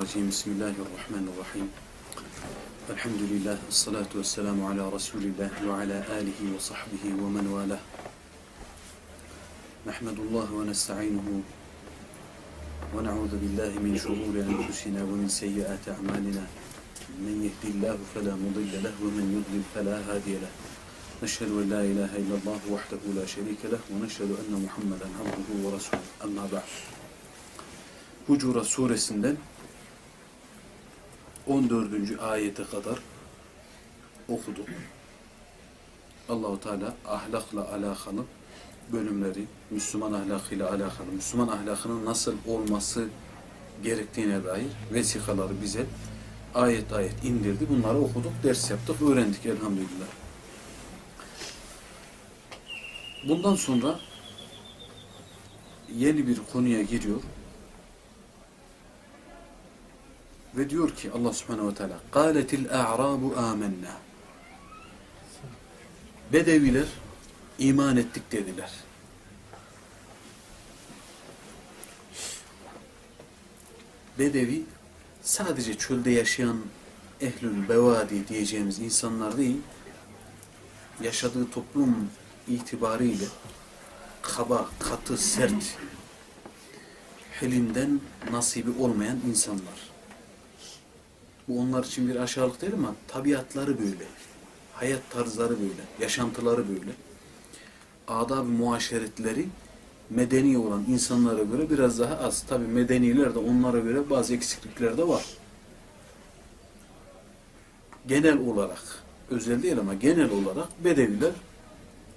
الرجيم. بسم الله الرحمن الرحيم. الحمد لله والصلاة والسلام على رسول الله وعلى آله وصحبه ومن والاه. نحمد الله ونستعينه ونعوذ بالله من شرور أنفسنا ومن سيئات أعمالنا. من يهدي الله فلا مضل له ومن يضلل فلا هادي له. نشهد أن لا إله إلا الله وحده لا شريك له ونشهد أن محمدا عبده ورسوله. أما بعد. Hucura suresinden 14. ayete kadar okuduk. Allahu Teala ahlakla alakalı bölümleri, Müslüman ahlakıyla alakalı, Müslüman ahlakının nasıl olması gerektiğine dair vesikaları bize ayet ayet indirdi. Bunları okuduk, ders yaptık, öğrendik elhamdülillah. Bundan sonra yeni bir konuya giriyor. Ve diyor ki Allah subhanehu ve teala قَالَتِ الْاَعْرَابُ آمَنَّا Bedeviler iman ettik dediler. Bedevi sadece çölde yaşayan ehlül bevadi diyeceğimiz insanlar değil, yaşadığı toplum itibariyle kaba, katı, sert, helinden nasibi olmayan insanlar. Bu onlar için bir aşağılık değil ama tabiatları böyle. Hayat tarzları böyle. Yaşantıları böyle. Adab-ı muaşeretleri medeni olan insanlara göre biraz daha az. Tabi medeniler de onlara göre bazı eksiklikler de var. Genel olarak, özel değil ama genel olarak Bedeviler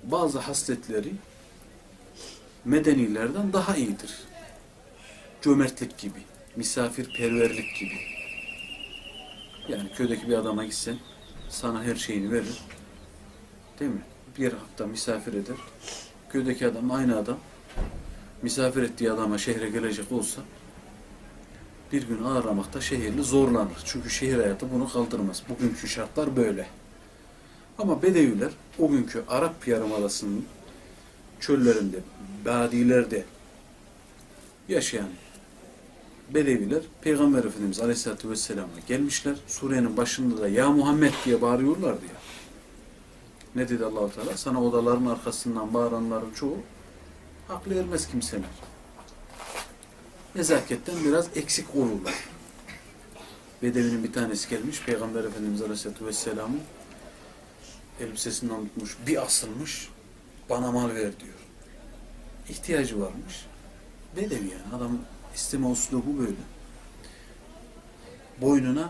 bazı hasletleri medenilerden daha iyidir. Cömertlik gibi, misafirperverlik gibi. Yani köydeki bir adama gitsen sana her şeyini verir. Değil mi? Bir hafta misafir eder. Köydeki adam aynı adam misafir ettiği adama şehre gelecek olsa bir gün ağırlamakta şehirli zorlanır. Çünkü şehir hayatı bunu kaldırmaz. Bugünkü şartlar böyle. Ama Bedeviler o günkü Arap Yarımadası'nın çöllerinde, badilerde yaşayan Bedeviler Peygamber Efendimiz Aleyhisselatü Vesselam'a gelmişler. Surenin başında da ya Muhammed diye bağırıyorlardı ya. Ne dedi Allahu Teala? Sana odaların arkasından bağıranların çoğu aklı ermez kimseler. Nezaketten biraz eksik olurlar. Bedevinin bir tanesi gelmiş Peygamber Efendimiz Aleyhisselatü Vesselam'ın elbisesinden tutmuş, bir asılmış, bana mal ver diyor. İhtiyacı varmış. Bedevi yani adam isteme uslubu böyle. Boynuna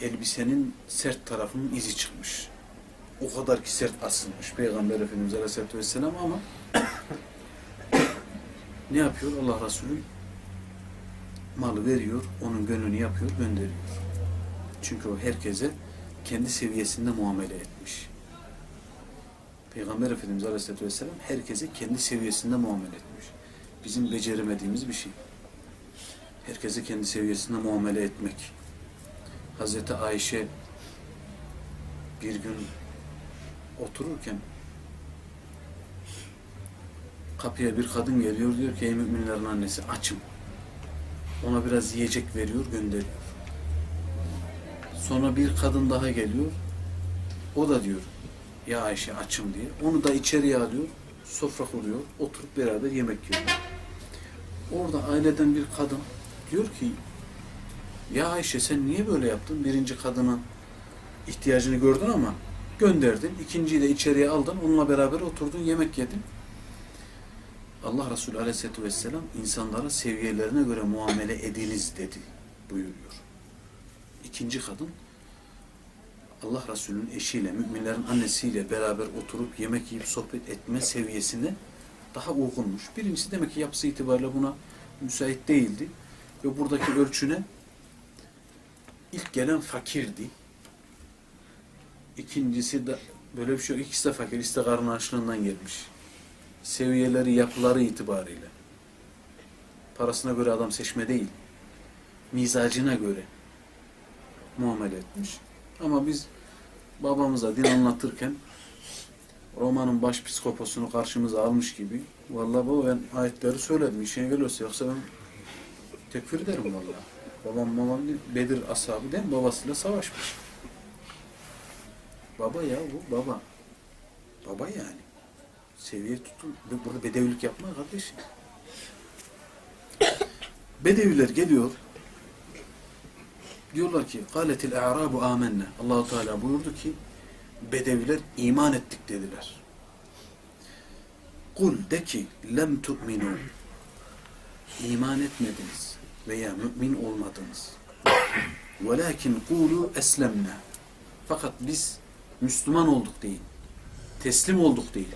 elbisenin sert tarafının izi çıkmış. O kadar ki sert asılmış Peygamber Efendimiz Aleyhisselatü Vesselam ama ne yapıyor Allah Resulü? Malı veriyor, onun gönlünü yapıyor, gönderiyor. Çünkü o herkese kendi seviyesinde muamele etmiş. Peygamber Efendimiz Aleyhisselatü Vesselam herkese kendi seviyesinde muamele etmiş bizim beceremediğimiz bir şey. Herkese kendi seviyesinde muamele etmek. Hazreti Ayşe bir gün otururken kapıya bir kadın geliyor diyor ki ey müminlerin annesi açım. Ona biraz yiyecek veriyor gönderiyor. Sonra bir kadın daha geliyor. O da diyor ya Ayşe açım diye. Onu da içeriye alıyor. Sofra kuruyor. Oturup beraber yemek yiyorlar. Orada aileden bir kadın diyor ki ya Ayşe sen niye böyle yaptın? Birinci kadının ihtiyacını gördün ama gönderdin. İkinciyi de içeriye aldın. Onunla beraber oturdun yemek yedin. Allah Resulü Aleyhisselatü Vesselam insanlara seviyelerine göre muamele ediniz dedi buyuruyor. İkinci kadın Allah Resulü'nün eşiyle, müminlerin annesiyle beraber oturup yemek yiyip sohbet etme seviyesine daha uygunmuş. Birincisi demek ki yapısı itibariyle buna müsait değildi. Ve buradaki ölçüne ilk gelen fakirdi. İkincisi de böyle bir şey yok. İkisi de fakir. İkisi de karın açlığından gelmiş. Seviyeleri, yapıları itibariyle. Parasına göre adam seçme değil. Mizacına göre muamele etmiş. Ama biz babamıza din anlatırken Roma'nın baş başpiskoposunu karşımıza almış gibi. Vallahi baba ben ayetleri söyledim. İşine geliyorsa yoksa ben tekfir ederim vallahi. Babam babam Bedir ashabı değil mi? Babasıyla savaşmış. Baba ya bu baba. Baba yani. Seviye tutun. Burada bedevilik yapma kardeşim. Bedeviler geliyor. Diyorlar ki: "Kâletil a'râbu âmennâ." Allahu Teala buyurdu ki: Bedeviler iman ettik dediler. Kul de ki lem tu'minu iman etmediniz veya mümin olmadınız. Velakin kulu eslemna fakat biz Müslüman olduk deyin. Teslim olduk deyin.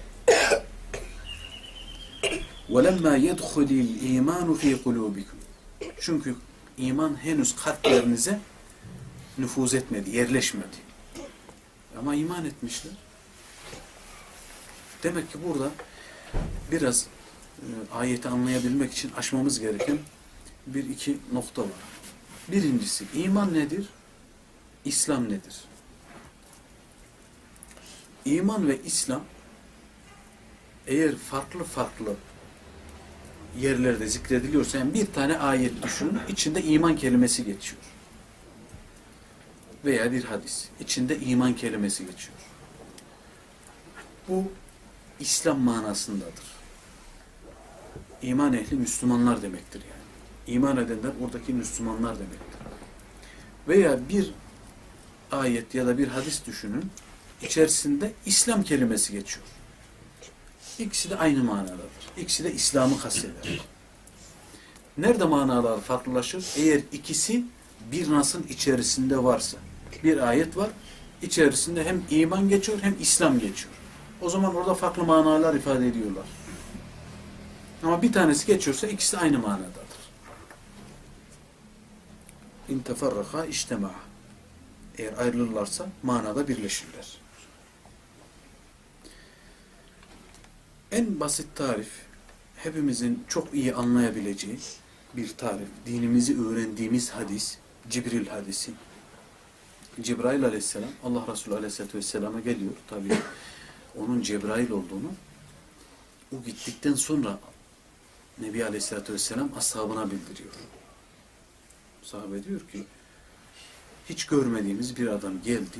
وَلَمَّا يَدْخُلِ الْا۪يمَانُ ف۪ي قُلُوبِكُمْ Çünkü iman henüz kalplerinize nüfuz etmedi, yerleşmedi. Ama iman etmişler. Demek ki burada biraz e, ayeti anlayabilmek için aşmamız gereken bir iki nokta var. Birincisi iman nedir? İslam nedir? İman ve İslam eğer farklı farklı yerlerde zikrediliyorsa yani bir tane ayet düşünün içinde iman kelimesi geçiyor. Veya bir hadis içinde iman kelimesi geçiyor. Bu İslam manasındadır. İman ehli Müslümanlar demektir yani. İman edenler oradaki Müslümanlar demektir. Veya bir ayet ya da bir hadis düşünün içerisinde İslam kelimesi geçiyor. İkisi de aynı manadadır. İkisi de İslam'ı kasteder. Nerede manalar farklılaşır? Eğer ikisi bir nasın içerisinde varsa. Bir ayet var, içerisinde hem iman geçiyor hem İslam geçiyor. O zaman orada farklı manalar ifade ediyorlar. Ama bir tanesi geçiyorsa ikisi aynı manadadır. İn teferraka iştema. Eğer ayrılırlarsa manada birleşirler. En basit tarif, hepimizin çok iyi anlayabileceği bir tarif. Dinimizi öğrendiğimiz hadis, Cibril hadisi. Cebrail aleyhisselam, Allah Resulü aleyhisselatü vesselama geliyor. Tabii onun Cebrail olduğunu o gittikten sonra Nebi aleyhisselatü vesselam ashabına bildiriyor. Sahabe diyor ki hiç görmediğimiz bir adam geldi.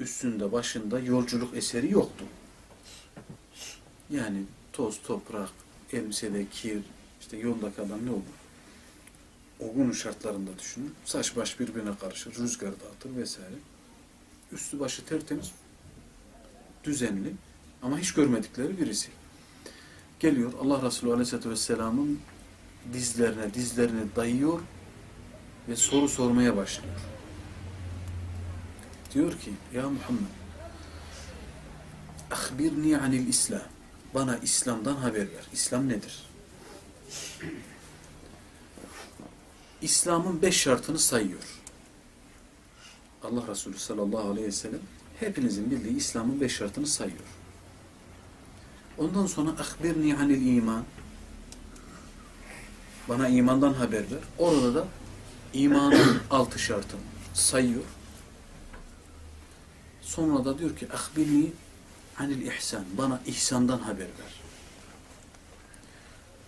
Üstünde başında yolculuk eseri yoktu. Yani toz, toprak, elbisede kir, işte yoldaki adam ne olur? O şartlarında düşünün. Saç baş birbirine karışır, rüzgar dağıtır vesaire. Üstü başı tertemiz, düzenli ama hiç görmedikleri birisi. Geliyor Allah Resulü Aleyhisselatü Vesselam'ın dizlerine, dizlerine dayıyor ve soru sormaya başlıyor. Diyor ki, Ya Muhammed, Ahbirni anil İslam. Bana İslam'dan haber ver. İslam nedir? İslam'ın beş şartını sayıyor. Allah Resulü sallallahu aleyhi ve sellem hepinizin bildiği İslam'ın beş şartını sayıyor. Ondan sonra ahbirni anil iman. Bana imandan haber ver. Orada da imanın altı şartını sayıyor. Sonra da diyor ki ahbirni anil ihsan. Bana ihsandan haber ver.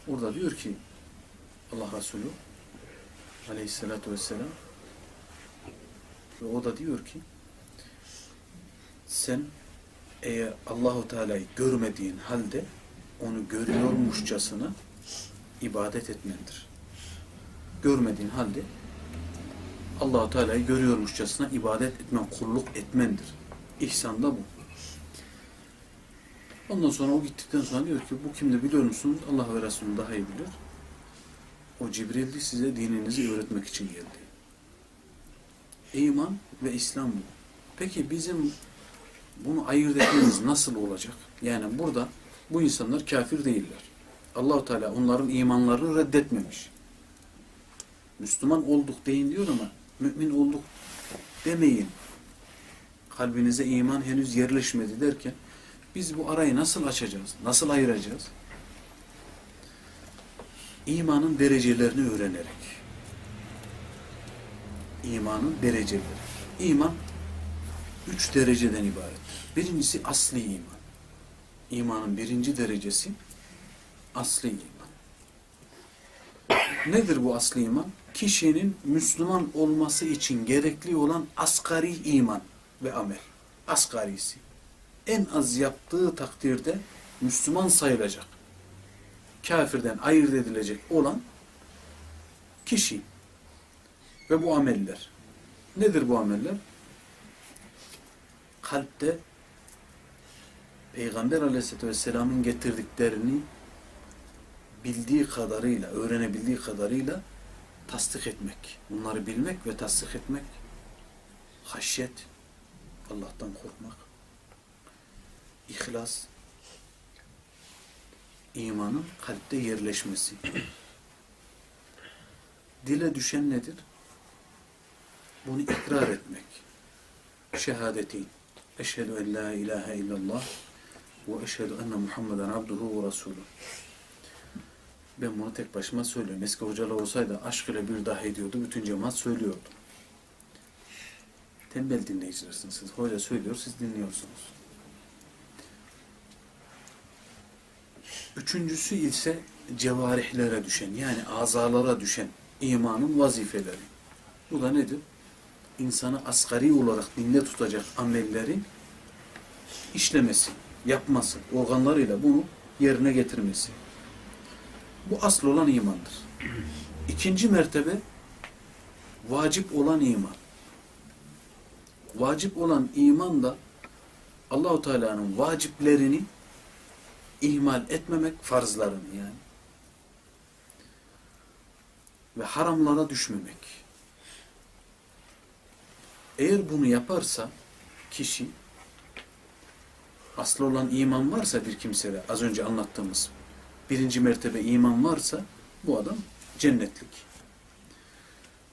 Orada diyor ki Allah Resulü aleyhissalatu vesselam ve o da diyor ki sen eğer Allahu Teala'yı görmediğin halde onu görüyormuşçasına ibadet etmendir. Görmediğin halde Allahu Teala'yı görüyormuşçasına ibadet etmen, kulluk etmendir. İhsan da bu. Ondan sonra o gittikten sonra diyor ki bu kimde biliyor musunuz? Allah ve Resulü daha iyi bilir. O Cibril'di size dininizi öğretmek için geldi. İman ve İslam bu. Peki bizim bunu ayırt etmemiz nasıl olacak? Yani burada bu insanlar kafir değiller. Allahu Teala onların imanlarını reddetmemiş. Müslüman olduk deyin diyor ama mümin olduk demeyin. Kalbinize iman henüz yerleşmedi derken biz bu arayı nasıl açacağız? Nasıl ayıracağız? İmanın derecelerini öğrenerek. İmanın dereceleri. İman üç dereceden ibarettir. Birincisi asli iman. İmanın birinci derecesi asli iman. Nedir bu asli iman? Kişinin Müslüman olması için gerekli olan asgari iman ve amel. Asgarisi. En az yaptığı takdirde Müslüman sayılacak. Kafirden ayırt edilecek olan kişi ve bu ameller. Nedir bu ameller? Kalpte Peygamber Aleyhisselatü Vesselam'ın getirdiklerini bildiği kadarıyla, öğrenebildiği kadarıyla tasdik etmek. Bunları bilmek ve tasdik etmek. Haşyet, Allah'tan korkmak. İhlas, imanın kalpte yerleşmesi. Dile düşen nedir? Bunu ikrar etmek. Şehadetin. Eşhedü en la ilahe illallah ve eşhedü enne Muhammeden abduhu ve resulü. Ben bunu tek başıma söylüyorum. Eski hocalar olsaydı aşk ile bir daha ediyordu. Bütün cemaat söylüyordu. Tembel dinleyicilersiniz siz. Hoca söylüyor, siz dinliyorsunuz. Üçüncüsü ise cevarihlere düşen, yani azalara düşen imanın vazifeleri. Bu da nedir? İnsanı asgari olarak dinde tutacak amellerin işlemesi, yapması, organlarıyla bunu yerine getirmesi. Bu asıl olan imandır. İkinci mertebe vacip olan iman. Vacip olan iman da Allahu Teala'nın vaciplerini ihmal etmemek farzlarını yani. Ve haramlara düşmemek. Eğer bunu yaparsa kişi aslı olan iman varsa bir kimsede az önce anlattığımız birinci mertebe iman varsa bu adam cennetlik.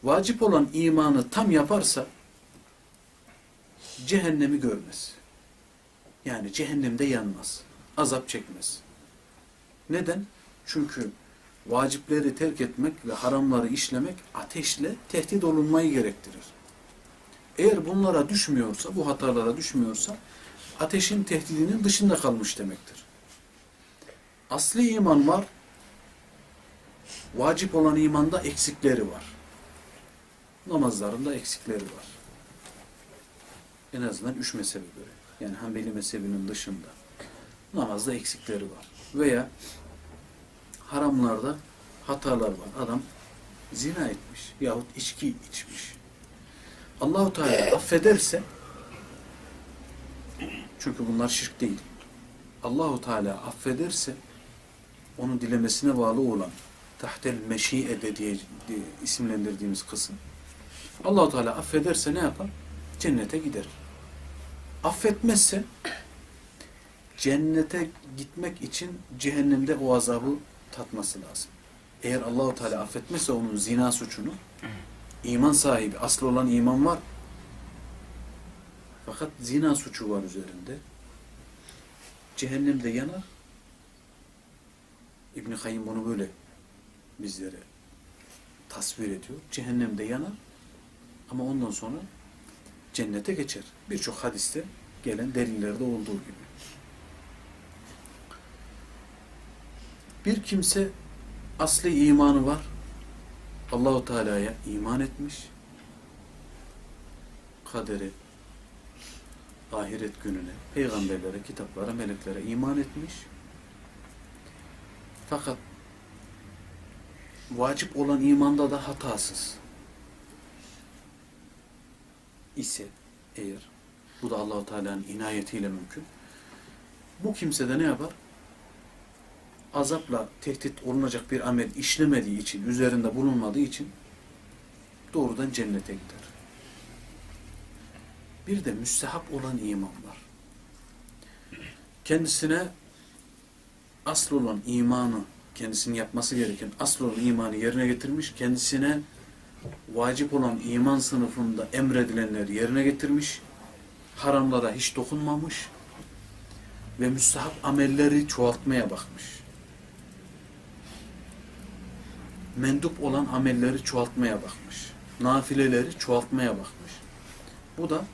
Vacip olan imanı tam yaparsa cehennemi görmez. Yani cehennemde yanmaz. Azap çekmez. Neden? Çünkü vacipleri terk etmek ve haramları işlemek ateşle tehdit olunmayı gerektirir. Eğer bunlara düşmüyorsa, bu hatalara düşmüyorsa ateşin tehdidinin dışında kalmış demektir. Asli iman var. Vacip olan imanda eksikleri var. Namazlarında eksikleri var. En azından üç mezhebe göre. Yani Hanbeli mezhebinin dışında. Namazda eksikleri var. Veya haramlarda hatalar var. Adam zina etmiş yahut içki içmiş. Allahu Teala affederse çünkü bunlar şirk değil. Allahu Teala affederse onun dilemesine bağlı olan tahtel meşi'ede diye, diye isimlendirdiğimiz kısım. Allahu Teala affederse ne yapar? Cennete gider. Affetmezse cennete gitmek için cehennemde o azabı tatması lazım. Eğer Allahu Teala affetmezse onun zina suçunu iman sahibi, aslı olan iman var. Fakat zina suçu var üzerinde. Cehennemde yanar. İbn Kayyim bunu böyle bizlere tasvir ediyor. Cehennemde yanar ama ondan sonra cennete geçer. Birçok hadiste gelen delillerde olduğu gibi. Bir kimse asli imanı var. Allahu Teala'ya iman etmiş. Kadere, ahiret gününe, peygamberlere, kitaplara, meleklere iman etmiş. Fakat vacip olan imanda da hatasız ise eğer bu da Allahu Teala'nın inayetiyle mümkün. Bu kimse de ne yapar? Azapla tehdit olunacak bir amel işlemediği için, üzerinde bulunmadığı için doğrudan cennete gider. Bir de müstehap olan iman var. Kendisine asıl olan imanı, kendisinin yapması gereken asıl olan imanı yerine getirmiş, kendisine vacip olan iman sınıfında emredilenleri yerine getirmiş, haramlara hiç dokunmamış ve müstahap amelleri çoğaltmaya bakmış. Mendup olan amelleri çoğaltmaya bakmış. Nafileleri çoğaltmaya bakmış. Bu da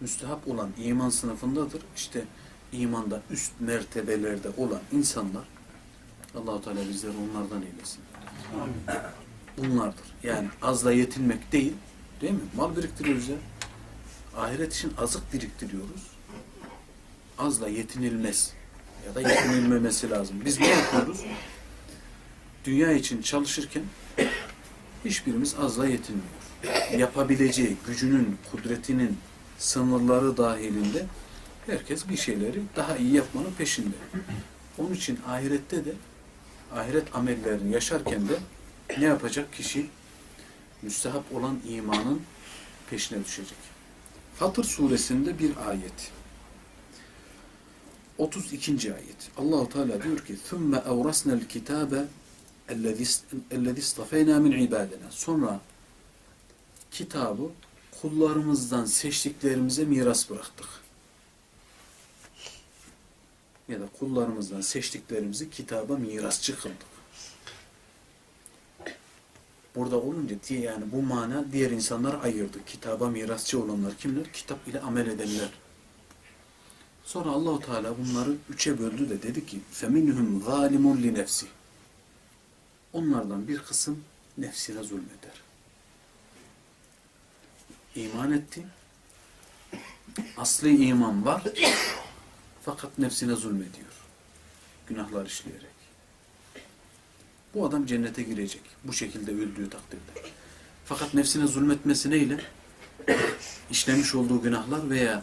müstehap olan iman sınıfındadır. İşte imanda üst mertebelerde olan insanlar Allahu Teala bizleri onlardan eylesin. Bunlardır. Yani azla yetinmek değil, değil mi? Mal biriktiriyoruz ya. Ahiret için azık biriktiriyoruz. Azla yetinilmez. Ya da yetinilmemesi lazım. Biz ne yapıyoruz? Dünya için çalışırken hiçbirimiz azla yetinmiyor. Yapabileceği, gücünün, kudretinin sınırları dahilinde herkes bir şeyleri daha iyi yapmanın peşinde. Onun için ahirette de ahiret amellerini yaşarken de ne yapacak kişi? Müstehap olan imanın peşine düşecek. Fatır suresinde bir ayet. 32. ayet. Allahu Teala diyor ki: "Thumma awrasna'l kitabe ellezî istafeyna min ibadina." Sonra kitabı kullarımızdan seçtiklerimize miras bıraktık. Ya da kullarımızdan seçtiklerimizi kitaba mirasçı kıldık. Burada olunca diye yani bu mana diğer insanlar ayırdı. Kitaba mirasçı olanlar kimler? Kitap ile amel edenler. Sonra Allahu Teala bunları üçe böldü de dedi ki: "Feminhum zalimun li nefsi." Onlardan bir kısım nefsine zulmeder. İman etti. Asli iman var. Fakat nefsine zulmediyor. Günahlar işleyerek. Bu adam cennete girecek. Bu şekilde öldüğü takdirde. Fakat nefsine zulmetmesi neyle? İşlemiş olduğu günahlar veya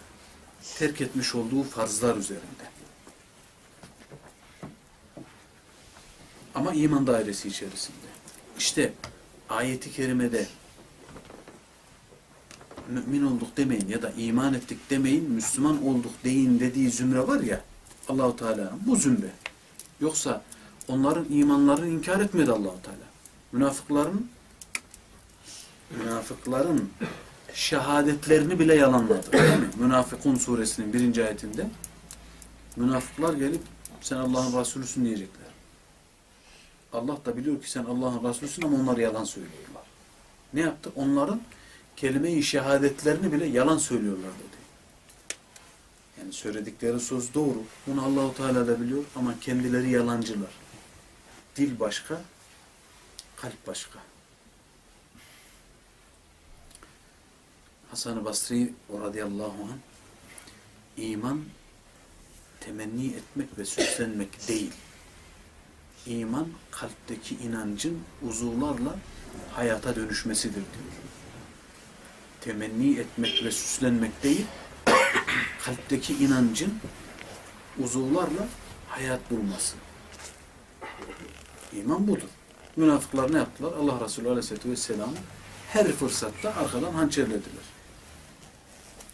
terk etmiş olduğu farzlar üzerinde. Ama iman dairesi içerisinde. İşte ayeti kerimede mümin olduk demeyin ya da iman ettik demeyin, Müslüman olduk deyin dediği zümre var ya Allahu Teala'nın bu zümre. Yoksa onların imanlarını inkar etmedi Allahu Teala. Münafıkların münafıkların şehadetlerini bile yalanladı. Değil mi? Münafıkun suresinin birinci ayetinde münafıklar gelip sen Allah'ın Resulüsün diyecekler. Allah da biliyor ki sen Allah'ın Resulüsün ama onlar yalan söylüyorlar. Ne yaptı? Onların kelime-i şehadetlerini bile yalan söylüyorlar dedi. Yani söyledikleri söz doğru. Bunu Allahu Teala da biliyor ama kendileri yalancılar. Dil başka, kalp başka. Hasan-ı Basri radıyallahu anh iman temenni etmek ve süslenmek değil. İman kalpteki inancın uzuvlarla hayata dönüşmesidir diyor. Temenni etmek ve süslenmek değil, kalpteki inancın uzuvlarla hayat bulması. İman budur. Münafıklar ne yaptılar? Allah Resulü Aleyhisselatü Vesselam'ı her fırsatta arkadan hançerlediler.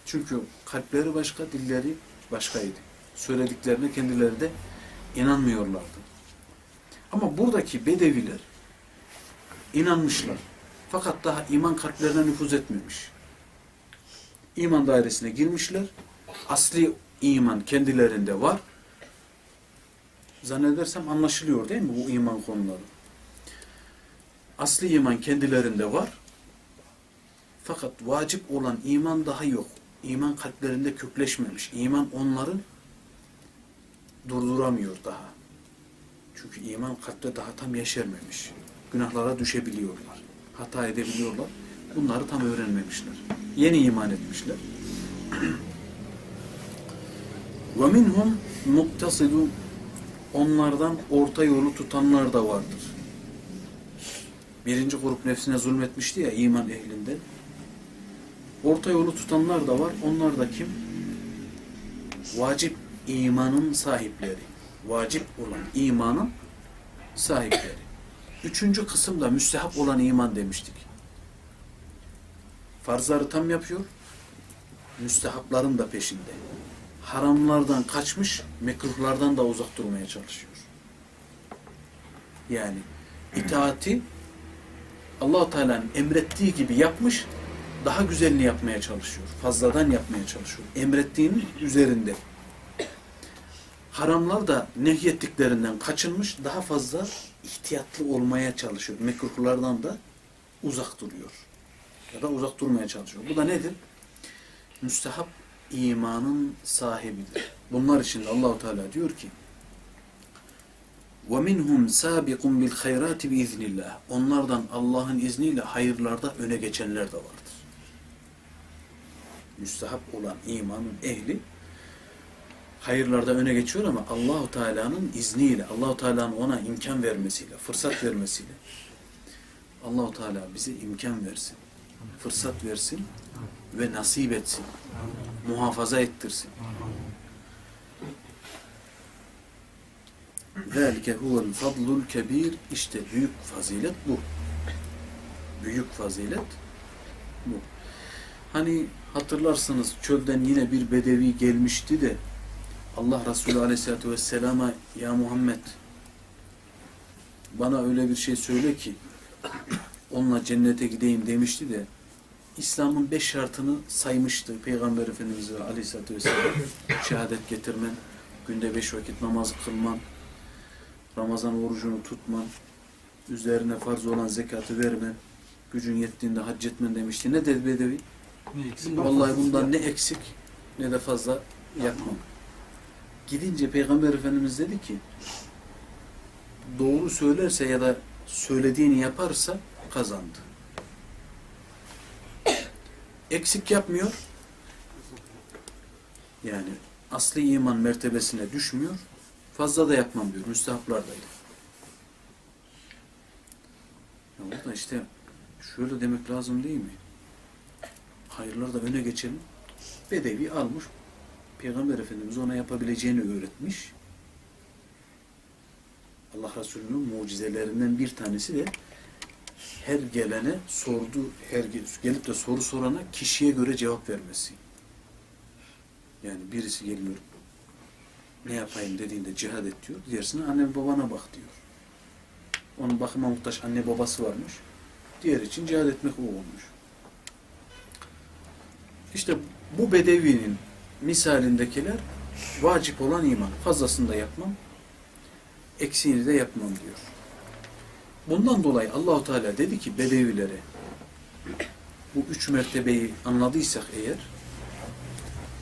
Çünkü kalpleri başka, dilleri başkaydı. Söylediklerine kendileri de inanmıyorlardı. Ama buradaki bedeviler inanmışlar. Fakat daha iman kalplerine nüfuz etmemiş. İman dairesine girmişler. Asli iman kendilerinde var. Zannedersem anlaşılıyor değil mi bu iman konuları? Asli iman kendilerinde var. Fakat vacip olan iman daha yok. İman kalplerinde kökleşmemiş. İman onları durduramıyor daha. Çünkü iman kalpte daha tam yeşermemiş. Günahlara düşebiliyorlar. Hata edebiliyorlar. Bunları tam öğrenmemişler. Yeni iman etmişler. وَمِنْهُمْ مُقْتَصِدُ Onlardan orta yolu tutanlar da vardır. Birinci grup nefsine zulmetmişti ya iman ehlinden. Orta yolu tutanlar da var. Onlar da kim? Vacip imanın sahipleri. Vacip olan imanın sahipleri. Üçüncü kısım da müstehap olan iman demiştik. Farzları tam yapıyor, müstehapların da peşinde. Haramlardan kaçmış, mekruhlardan da uzak durmaya çalışıyor. Yani itaati allah Teala'nın emrettiği gibi yapmış, daha güzelini yapmaya çalışıyor. Fazladan yapmaya çalışıyor. Emrettiğinin üzerinde Haramlar da nehyettiklerinden kaçınmış, daha fazla ihtiyatlı olmaya çalışıyor. Mekruhlardan da uzak duruyor. Ya da uzak durmaya çalışıyor. Bu da nedir? Müstehap imanın sahibidir. Bunlar için de Allahu Teala diyor ki وَمِنْهُمْ سَابِقٌ بِالْخَيْرَاتِ بِإِذْنِ اللّٰهِ Onlardan Allah'ın izniyle hayırlarda öne geçenler de vardır. Müstahap olan imanın ehli hayırlarda öne geçiyor ama Allahu Teala'nın izniyle, Allahu Teala'nın ona imkan vermesiyle, fırsat vermesiyle. Allahu Teala bize imkan versin, fırsat versin ve nasip etsin. Muhafaza ettirsin. Velike huvel fadlul kebir işte büyük fazilet bu. Büyük fazilet bu. Hani hatırlarsınız çölden yine bir bedevi gelmişti de Allah Resulü Aleyhisselatü Vesselam'a ya Muhammed bana öyle bir şey söyle ki onunla cennete gideyim demişti de İslam'ın beş şartını saymıştı Peygamber Efendimiz Aleyhisselatü Vesselam. Şehadet getirmen, günde beş vakit namaz kılman, Ramazan orucunu tutman, üzerine farz olan zekatı vermen, gücün yettiğinde hac etmen demişti. Ne dedi Bedevi? Ne eksik? Vallahi bundan ne eksik ne de fazla yapmam. Gidince Peygamber Efendimiz dedi ki doğru söylerse ya da söylediğini yaparsa kazandı. Eksik yapmıyor. Yani asli iman mertebesine düşmüyor. Fazla da yapmam diyor. Müstehaplardaydı. Ya orada işte şöyle demek lazım değil mi? hayırlarda öne geçelim. Bedevi almış. Peygamber Efendimiz ona yapabileceğini öğretmiş. Allah Resulü'nün mucizelerinden bir tanesi de her gelene sordu, her gel- gelip de soru sorana kişiye göre cevap vermesi. Yani birisi geliyor, ne yapayım dediğinde cihad et diyor. Diğersine anne babana bak diyor. Onun bakıma muhtaç anne babası varmış. Diğer için cihad etmek o olmuş. İşte bu bedevinin misalindekiler vacip olan iman. Fazlasını da yapmam, eksiğini de yapmam diyor. Bundan dolayı Allahu Teala dedi ki bedevilere bu üç mertebeyi anladıysak eğer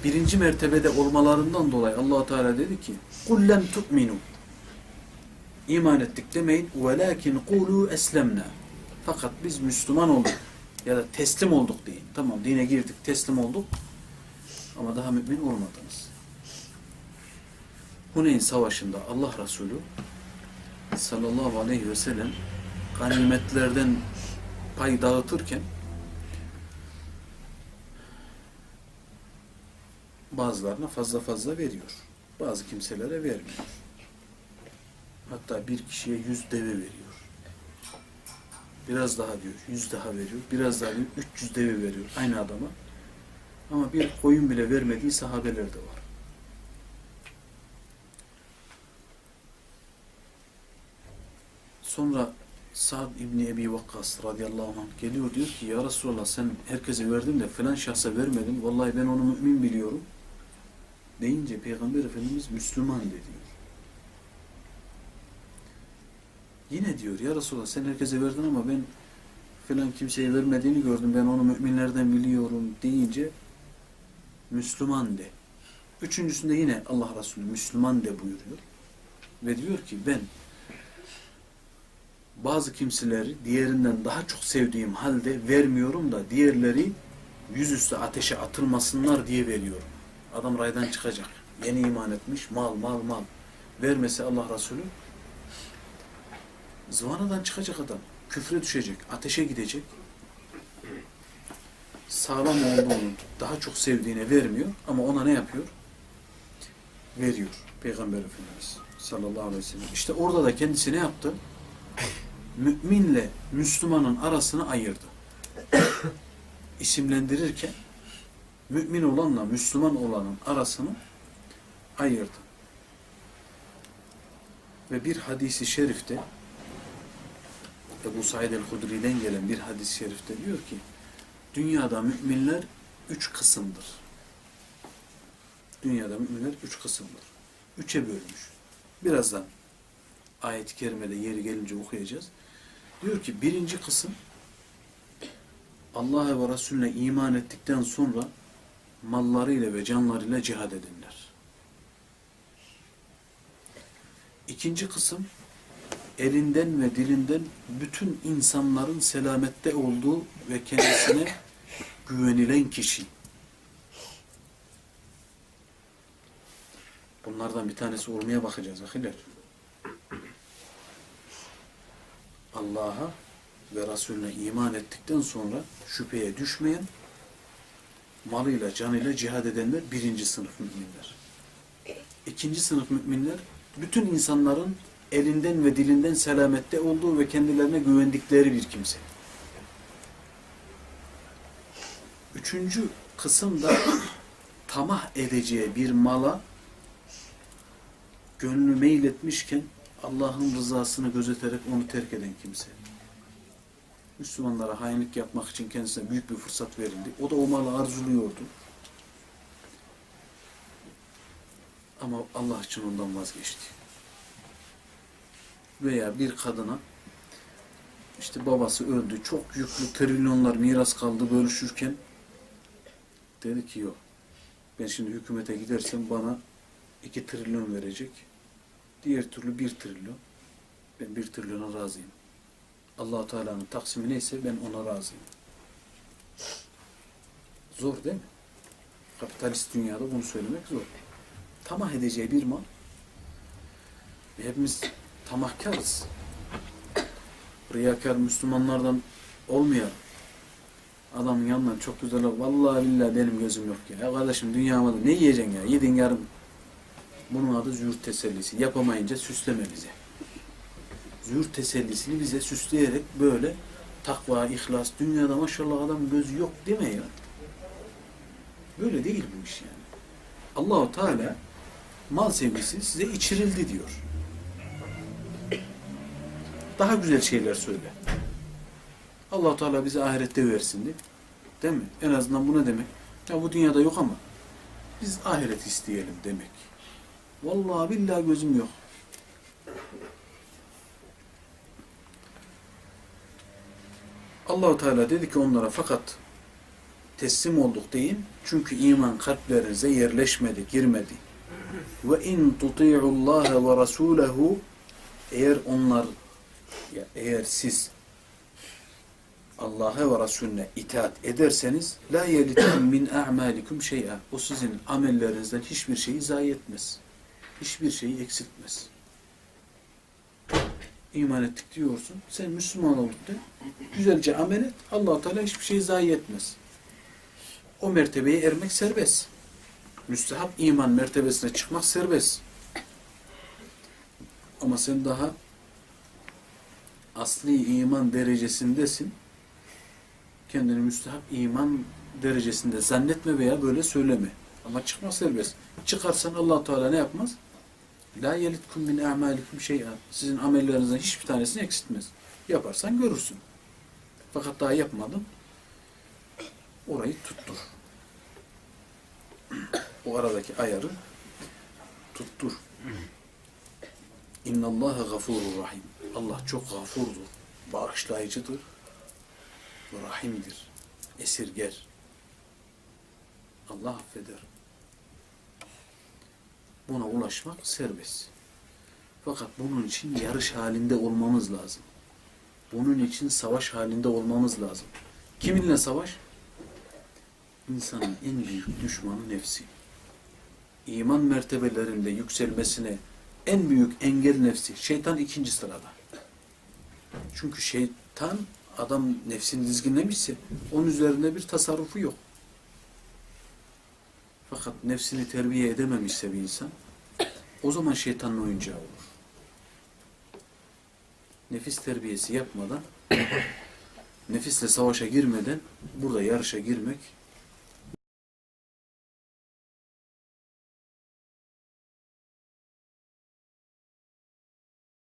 birinci mertebede olmalarından dolayı Allahu Teala dedi ki kul lem tu'minu iman ettik demeyin velakin kulu eslemna fakat biz Müslüman olduk ya da teslim olduk deyin. Tamam dine girdik, teslim olduk ama daha mümin olmadınız. Huneyn Savaşı'nda Allah Resulü sallallahu aleyhi ve sellem ganimetlerden pay dağıtırken bazılarına fazla fazla veriyor. Bazı kimselere vermiyor. Hatta bir kişiye yüz deve veriyor. Biraz daha diyor, yüz daha veriyor. Biraz daha diyor, 300 deve veriyor aynı adama. Ama bir koyun bile vermediği sahabeler de var. Sonra Sa'd İbni Ebi Vakkas radıyallahu anh geliyor diyor ki ya Resulallah sen herkese verdin de filan şahsa vermedin. Vallahi ben onu mümin biliyorum. Deyince Peygamber Efendimiz Müslüman de diyor. Yine diyor ya Resulallah sen herkese verdin ama ben filan kimseye vermediğini gördüm. Ben onu müminlerden biliyorum deyince Müslüman de. Üçüncüsünde yine Allah Resulü Müslüman de buyuruyor. Ve diyor ki ben bazı kimseleri diğerinden daha çok sevdiğim halde vermiyorum da diğerleri yüzüstü ateşe atılmasınlar diye veriyorum. Adam raydan çıkacak. Yeni iman etmiş. Mal, mal, mal. Vermese Allah Resulü zıvanadan çıkacak adam. Küfre düşecek. Ateşe gidecek. Sağlam olduğunu daha çok sevdiğine vermiyor ama ona ne yapıyor? Veriyor. Peygamber Efendimiz sallallahu aleyhi ve sellem. İşte orada da kendisi ne yaptı? Müminle Müslümanın arasını ayırdı. İsimlendirirken mümin olanla Müslüman olanın arasını ayırdı. Ve bir hadisi şerifte Ebu Said el-Hudri'den gelen bir hadis-i şerifte diyor ki dünyada müminler üç kısımdır. Dünyada müminler üç kısımdır. Üçe bölmüş. Birazdan ayet-i kerimede yeri gelince okuyacağız. Diyor ki birinci kısım Allah'a ve Resulüne iman ettikten sonra mallarıyla ve canlarıyla cihad edenler. İkinci kısım elinden ve dilinden bütün insanların selamette olduğu ve kendisine güvenilen kişi. Bunlardan bir tanesi olmaya bakacağız ahiler. Allah'a ve Resulüne iman ettikten sonra şüpheye düşmeyen, malıyla, canıyla cihad edenler birinci sınıf müminler. İkinci sınıf müminler, bütün insanların elinden ve dilinden selamette olduğu ve kendilerine güvendikleri bir kimse. Üçüncü kısımda tamah edeceği bir mala gönlü meyletmişken Allah'ın rızasını gözeterek onu terk eden kimse. Müslümanlara hainlik yapmak için kendisine büyük bir fırsat verildi. O da o malı arzuluyordu. Ama Allah için ondan vazgeçti. Veya bir kadına işte babası öldü, çok yüklü trilyonlar miras kaldı bölüşürken dedi ki yok. Ben şimdi hükümete gidersem bana iki trilyon verecek. Diğer türlü bir trilyon. Ben bir trilyona razıyım. allah Teala'nın taksimi neyse ben ona razıyım. Zor değil mi? Kapitalist dünyada bunu söylemek zor. Tamah edeceği bir mal. Hepimiz tamahkarız. Riyakar Müslümanlardan olmayalım. Adamın yanından çok güzel ol. Vallahi billahi benim gözüm yok ya. Ya kardeşim dünyamda ne yiyeceksin ya? Yedin yarım. Bunun adı zührt tesellisi. Yapamayınca süsleme bize. Zührt tesellisini bize süsleyerek böyle takva, ihlas, dünyada maşallah adam gözü yok deme ya. Böyle değil bu iş yani. Allahu Teala mal sevgisi size içirildi diyor. Daha güzel şeyler söyle. Allah Teala bize ahirette versin de. Değil mi? En azından bu ne demek? Ya bu dünyada yok ama biz ahiret isteyelim demek. Vallahi billahi gözüm yok. Allahu Teala dedi ki onlara fakat teslim olduk deyin. Çünkü iman kalplerinize yerleşmedi, girmedi. Ve in tuti'ullaha ve rasulehu eğer onlar ya eğer siz Allah'a ve Resulüne itaat ederseniz la yelitum min a'malikum şey'a. O sizin amellerinizden hiçbir şeyi zayi etmez. Hiçbir şeyi eksiltmez. İman ettik diyorsun. Sen Müslüman olduk de. Güzelce amel et. allah Teala hiçbir şeyi zayi etmez. O mertebeye ermek serbest. Müstehap iman mertebesine çıkmak serbest. Ama sen daha asli iman derecesindesin. Kendini müstehap iman derecesinde zannetme veya böyle söyleme. Ama çıkmak serbest. Çıkarsan allah Teala ne yapmaz? La yelitkum min a'malikum şey'a. Sizin amellerinizden hiçbir tanesini eksiltmez. Yaparsan görürsün. Fakat daha yapmadın. Orayı tuttur. O aradaki ayarı tuttur. İnna Allaha gafurur rahim. Allah çok gafurdur. Bağışlayıcıdır. Rahimdir. Esirger. Allah affeder. Buna ulaşmak serbest. Fakat bunun için yarış halinde olmamız lazım. Bunun için savaş halinde olmamız lazım. Kiminle savaş? İnsanın en büyük düşmanı nefsi. İman mertebelerinde yükselmesine en büyük engel nefsi. Şeytan ikinci sırada. Çünkü şeytan adam nefsini dizginlemişse onun üzerinde bir tasarrufu yok. Fakat nefsini terbiye edememişse bir insan o zaman şeytanın oyuncağı olur. Nefis terbiyesi yapmadan nefisle savaşa girmeden burada yarışa girmek